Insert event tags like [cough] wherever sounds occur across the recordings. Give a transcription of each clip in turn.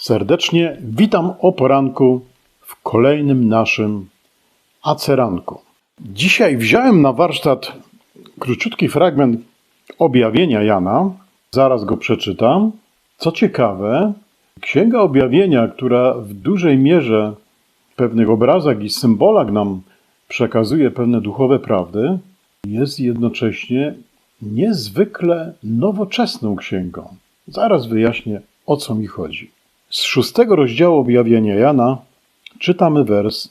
Serdecznie witam o poranku w kolejnym naszym aceranku. Dzisiaj wziąłem na warsztat króciutki fragment objawienia Jana. Zaraz go przeczytam. Co ciekawe, Księga Objawienia, która w dużej mierze w pewnych obrazach i symbolach nam przekazuje pewne duchowe prawdy, jest jednocześnie niezwykle nowoczesną księgą. Zaraz wyjaśnię, o co mi chodzi. Z szóstego rozdziału objawienia Jana czytamy wers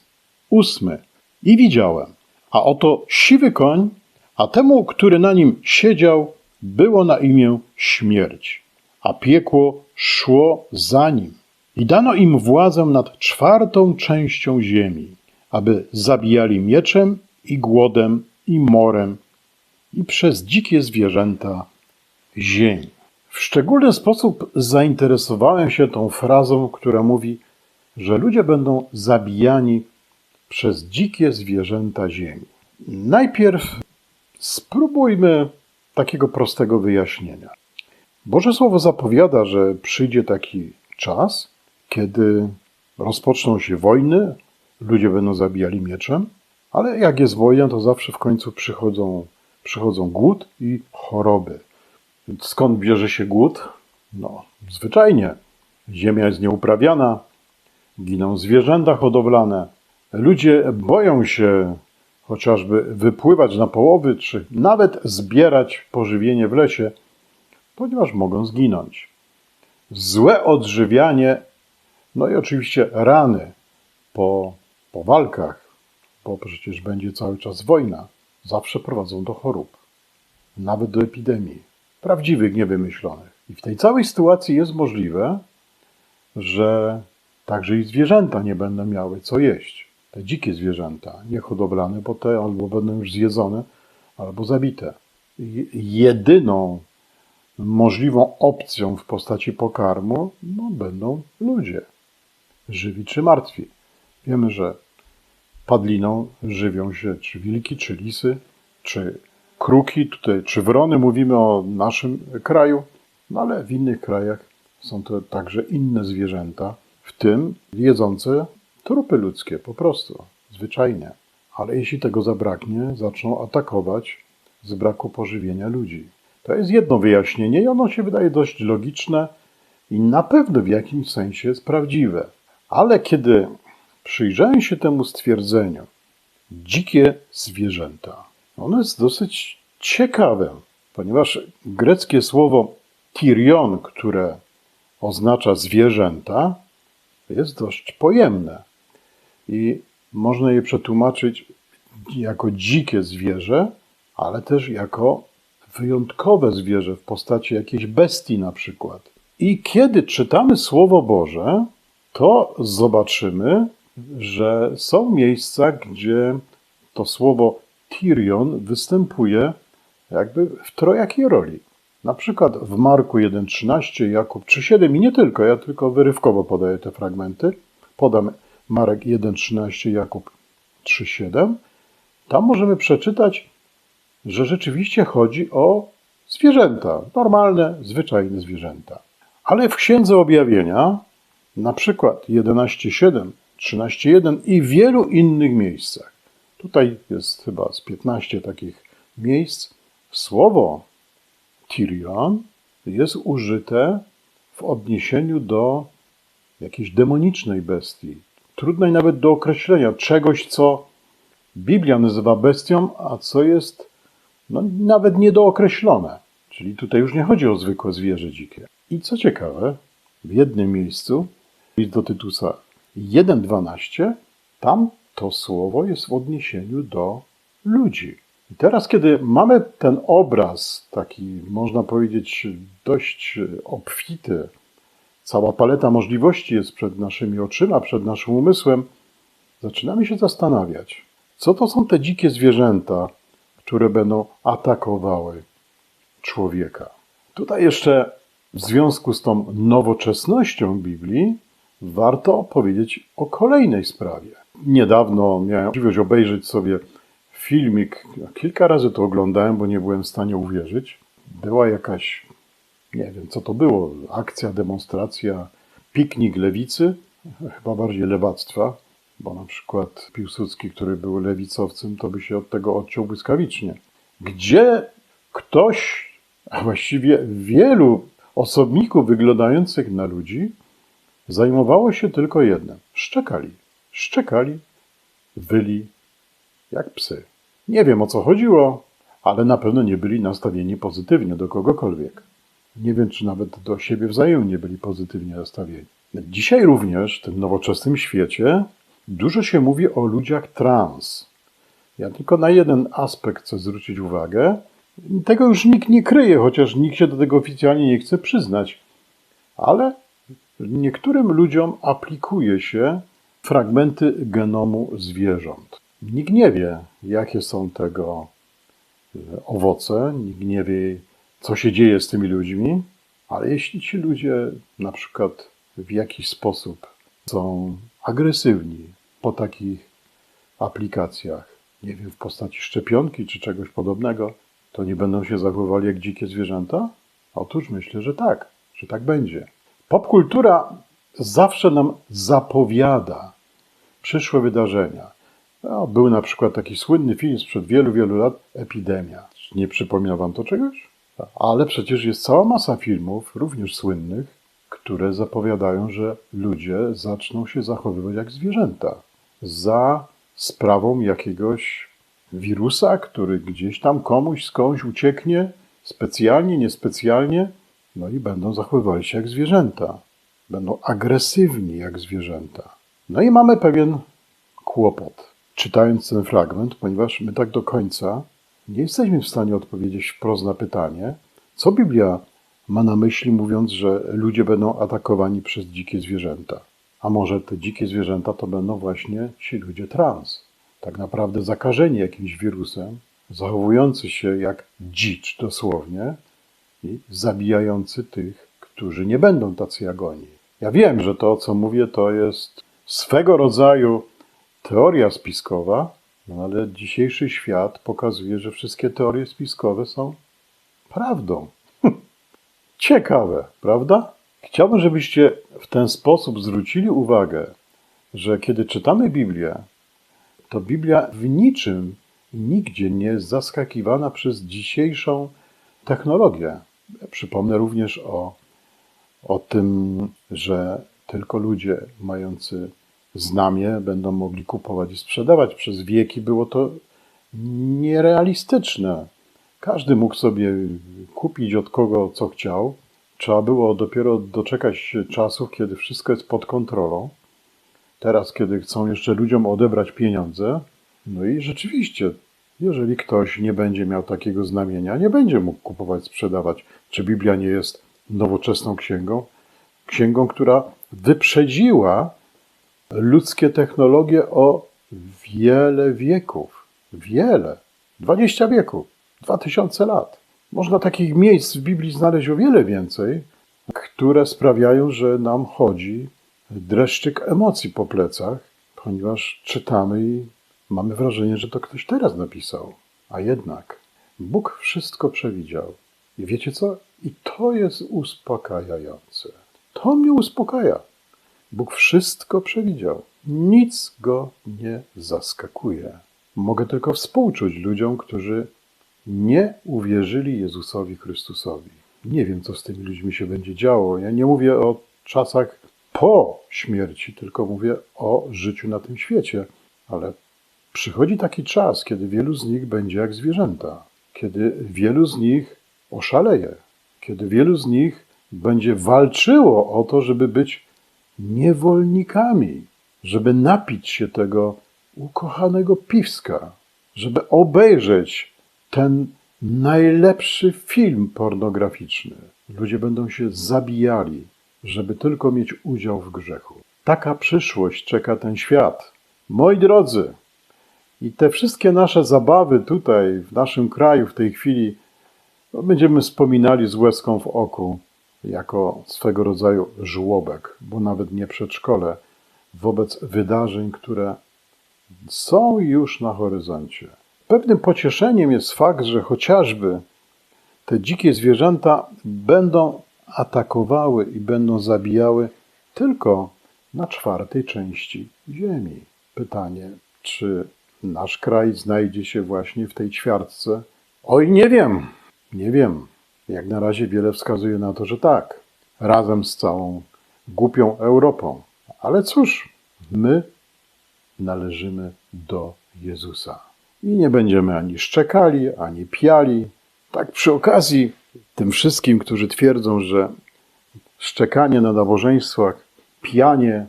ósmy. I widziałem, a oto siwy koń, a temu, który na nim siedział, było na imię śmierć, a piekło szło za nim. I dano im władzę nad czwartą częścią ziemi, aby zabijali mieczem i głodem i morem i przez dzikie zwierzęta ziemi. W szczególny sposób zainteresowałem się tą frazą, która mówi, że ludzie będą zabijani przez dzikie zwierzęta ziemi. Najpierw spróbujmy takiego prostego wyjaśnienia. Boże Słowo zapowiada, że przyjdzie taki czas, kiedy rozpoczną się wojny, ludzie będą zabijali mieczem, ale jak jest wojna, to zawsze w końcu przychodzą, przychodzą głód i choroby. Skąd bierze się głód? No, zwyczajnie. Ziemia jest nieuprawiana, giną zwierzęta hodowlane. Ludzie boją się chociażby wypływać na połowy, czy nawet zbierać pożywienie w lesie, ponieważ mogą zginąć. Złe odżywianie, no i oczywiście rany po, po walkach, bo przecież będzie cały czas wojna, zawsze prowadzą do chorób, nawet do epidemii prawdziwych, niewymyślonych. I w tej całej sytuacji jest możliwe, że także i zwierzęta nie będą miały co jeść. Te dzikie zwierzęta, niehodowlane, bo te albo będą już zjedzone, albo zabite. Jedyną możliwą opcją w postaci pokarmu no, będą ludzie, żywi czy martwi. Wiemy, że padliną żywią się czy wilki, czy lisy, czy kruki, tutaj, czy wrony, mówimy o naszym kraju, no ale w innych krajach są to także inne zwierzęta, w tym jedzące trupy ludzkie, po prostu, zwyczajnie. Ale jeśli tego zabraknie, zaczną atakować z braku pożywienia ludzi. To jest jedno wyjaśnienie i ono się wydaje dość logiczne i na pewno w jakimś sensie jest prawdziwe. Ale kiedy przyjrzałem się temu stwierdzeniu, dzikie zwierzęta, ono jest dosyć ciekawe, ponieważ greckie słowo tirion, które oznacza zwierzęta, jest dość pojemne i można je przetłumaczyć jako dzikie zwierzę, ale też jako wyjątkowe zwierzę w postaci jakiejś bestii na przykład. I kiedy czytamy Słowo Boże, to zobaczymy, że są miejsca, gdzie to słowo Tirion występuje jakby w trojakiej roli. Na przykład w Marku 1,13, Jakub 3,7 i nie tylko, ja tylko wyrywkowo podaję te fragmenty. Podam Marek 1,13, Jakub 3,7. Tam możemy przeczytać, że rzeczywiście chodzi o zwierzęta, normalne, zwyczajne zwierzęta. Ale w Księdze Objawienia, na przykład 11,7, 13,1 i wielu innych miejscach, Tutaj jest chyba z 15 takich miejsc. Słowo Tyrion jest użyte w odniesieniu do jakiejś demonicznej bestii, trudnej nawet do określenia, czegoś, co Biblia nazywa bestią, a co jest no, nawet niedookreślone. Czyli tutaj już nie chodzi o zwykłe zwierzę dzikie. I co ciekawe, w jednym miejscu, list do Tytusa 1.12, tam to słowo jest w odniesieniu do ludzi. I teraz, kiedy mamy ten obraz, taki można powiedzieć dość obfity, cała paleta możliwości jest przed naszymi oczyma, przed naszym umysłem, zaczynamy się zastanawiać, co to są te dzikie zwierzęta, które będą atakowały człowieka. Tutaj jeszcze w związku z tą nowoczesnością Biblii warto powiedzieć o kolejnej sprawie. Niedawno miałem możliwość obejrzeć sobie filmik. Kilka razy to oglądałem, bo nie byłem w stanie uwierzyć. Była jakaś, nie wiem co to było, akcja, demonstracja piknik lewicy, chyba bardziej lewactwa, bo na przykład Piłsudski, który był lewicowcem, to by się od tego odciął błyskawicznie. Gdzie ktoś, a właściwie wielu osobników wyglądających na ludzi, zajmowało się tylko jednym. Szczekali. Szczekali, wyli jak psy. Nie wiem o co chodziło, ale na pewno nie byli nastawieni pozytywnie do kogokolwiek. Nie wiem, czy nawet do siebie wzajemnie byli pozytywnie nastawieni. Dzisiaj również w tym nowoczesnym świecie dużo się mówi o ludziach trans. Ja tylko na jeden aspekt chcę zwrócić uwagę. Tego już nikt nie kryje, chociaż nikt się do tego oficjalnie nie chce przyznać. Ale niektórym ludziom aplikuje się fragmenty genomu zwierząt. Nikt nie wie, jakie są tego e, owoce, nikt nie wie, co się dzieje z tymi ludźmi, ale jeśli ci ludzie na przykład w jakiś sposób są agresywni po takich aplikacjach, nie wiem, w postaci szczepionki czy czegoś podobnego, to nie będą się zachowywali jak dzikie zwierzęta? Otóż myślę, że tak, że tak będzie. Popkultura zawsze nam zapowiada przyszłe wydarzenia. No, był na przykład taki słynny film sprzed wielu, wielu lat, Epidemia. Nie przypomina wam to czegoś? Ale przecież jest cała masa filmów, również słynnych, które zapowiadają, że ludzie zaczną się zachowywać jak zwierzęta. Za sprawą jakiegoś wirusa, który gdzieś tam komuś skądś ucieknie, specjalnie, niespecjalnie, no i będą zachowywali się jak zwierzęta. Będą agresywni jak zwierzęta. No i mamy pewien kłopot, czytając ten fragment, ponieważ my tak do końca nie jesteśmy w stanie odpowiedzieć wprost na pytanie, co Biblia ma na myśli, mówiąc, że ludzie będą atakowani przez dzikie zwierzęta. A może te dzikie zwierzęta to będą właśnie ci ludzie trans, tak naprawdę zakażeni jakimś wirusem, zachowujący się jak dzicz dosłownie i zabijający tych, którzy nie będą tacy jak oni. Ja wiem, że to, co mówię, to jest swego rodzaju teoria spiskowa, no ale dzisiejszy świat pokazuje, że wszystkie teorie spiskowe są prawdą. [laughs] Ciekawe, prawda? Chciałbym, żebyście w ten sposób zwrócili uwagę, że kiedy czytamy Biblię, to Biblia w niczym nigdzie nie jest zaskakiwana przez dzisiejszą technologię. Przypomnę również o, o tym, że tylko ludzie mający znamie będą mogli kupować i sprzedawać. Przez wieki było to nierealistyczne. Każdy mógł sobie kupić od kogo co chciał. Trzeba było dopiero doczekać się czasów, kiedy wszystko jest pod kontrolą. Teraz, kiedy chcą jeszcze ludziom odebrać pieniądze, no i rzeczywiście, jeżeli ktoś nie będzie miał takiego znamienia, nie będzie mógł kupować, sprzedawać. Czy Biblia nie jest nowoczesną księgą? Księgą, która wyprzedziła ludzkie technologie o wiele wieków. Wiele. 20 wieków. 2000 lat. Można takich miejsc w Biblii znaleźć o wiele więcej, które sprawiają, że nam chodzi dreszczyk emocji po plecach, ponieważ czytamy i mamy wrażenie, że to ktoś teraz napisał. A jednak Bóg wszystko przewidział. I wiecie co? I to jest uspokajające. To mnie uspokaja. Bóg wszystko przewidział. Nic go nie zaskakuje. Mogę tylko współczuć ludziom, którzy nie uwierzyli Jezusowi Chrystusowi. Nie wiem, co z tymi ludźmi się będzie działo. Ja nie mówię o czasach po śmierci, tylko mówię o życiu na tym świecie. Ale przychodzi taki czas, kiedy wielu z nich będzie jak zwierzęta, kiedy wielu z nich oszaleje, kiedy wielu z nich będzie walczyło o to, żeby być niewolnikami, żeby napić się tego ukochanego piwska, żeby obejrzeć ten najlepszy film pornograficzny. Ludzie będą się zabijali, żeby tylko mieć udział w grzechu. Taka przyszłość czeka ten świat. Moi drodzy, i te wszystkie nasze zabawy tutaj, w naszym kraju, w tej chwili, no będziemy wspominali z łezką w oku jako swego rodzaju żłobek, bo nawet nie przedszkole, wobec wydarzeń, które są już na horyzoncie. Pewnym pocieszeniem jest fakt, że chociażby te dzikie zwierzęta będą atakowały i będą zabijały tylko na czwartej części Ziemi. Pytanie, czy nasz kraj znajdzie się właśnie w tej ćwiartce? Oj, nie wiem, nie wiem. Jak na razie wiele wskazuje na to, że tak. Razem z całą głupią Europą. Ale cóż, my należymy do Jezusa. I nie będziemy ani szczekali, ani piali. Tak przy okazji, tym wszystkim, którzy twierdzą, że szczekanie na nabożeństwach, pijanie,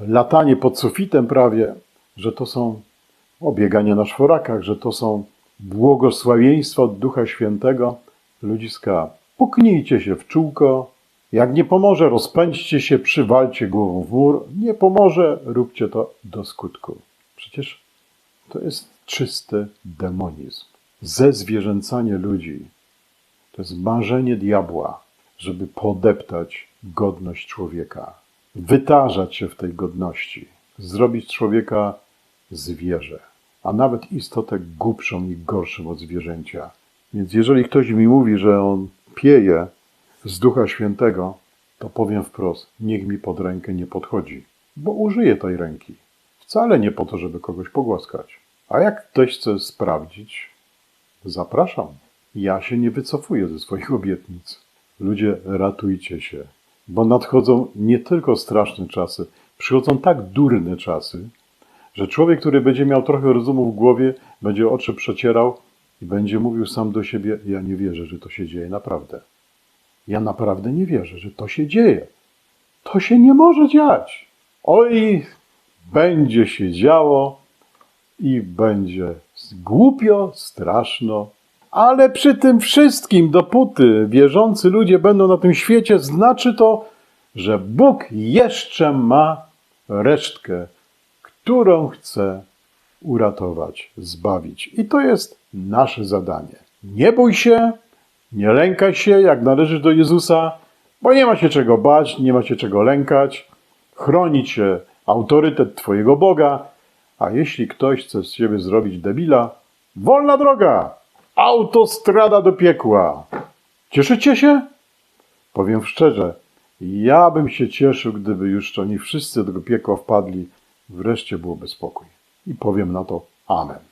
latanie pod sufitem prawie, że to są obieganie na czworakach, że to są błogosławieństwa od Ducha Świętego. Ludziska, puknijcie się w czółko. Jak nie pomoże, rozpędźcie się, przywalcie głową w mur. Nie pomoże, róbcie to do skutku. Przecież to jest czysty demonizm. Zezwierzęcanie ludzi. To jest marzenie diabła, żeby podeptać godność człowieka, wytarzać się w tej godności, zrobić człowieka zwierzę, a nawet istotę głupszą i gorszą od zwierzęcia. Więc jeżeli ktoś mi mówi, że on pieje z Ducha Świętego, to powiem wprost, niech mi pod rękę nie podchodzi, bo użyję tej ręki. Wcale nie po to, żeby kogoś pogłaskać. A jak ktoś chce sprawdzić, zapraszam. Ja się nie wycofuję ze swoich obietnic. Ludzie, ratujcie się, bo nadchodzą nie tylko straszne czasy, przychodzą tak durne czasy, że człowiek, który będzie miał trochę rozumu w głowie, będzie oczy przecierał i będzie mówił sam do siebie: Ja nie wierzę, że to się dzieje naprawdę. Ja naprawdę nie wierzę, że to się dzieje. To się nie może dziać. Oj, będzie się działo i będzie głupio, straszno. Ale przy tym wszystkim, dopóty wierzący ludzie będą na tym świecie, znaczy to, że Bóg jeszcze ma resztkę, którą chce uratować, zbawić. I to jest nasze zadanie. Nie bój się, nie lękaj się, jak należysz do Jezusa, bo nie ma się czego bać, nie ma się czego lękać. Chroni cię autorytet Twojego Boga, a jeśli ktoś chce z ciebie zrobić debila, wolna droga, autostrada do piekła. Cieszycie się? Powiem szczerze, ja bym się cieszył, gdyby już oni wszyscy do piekła wpadli, wreszcie byłoby spokój. I powiem na to Amen.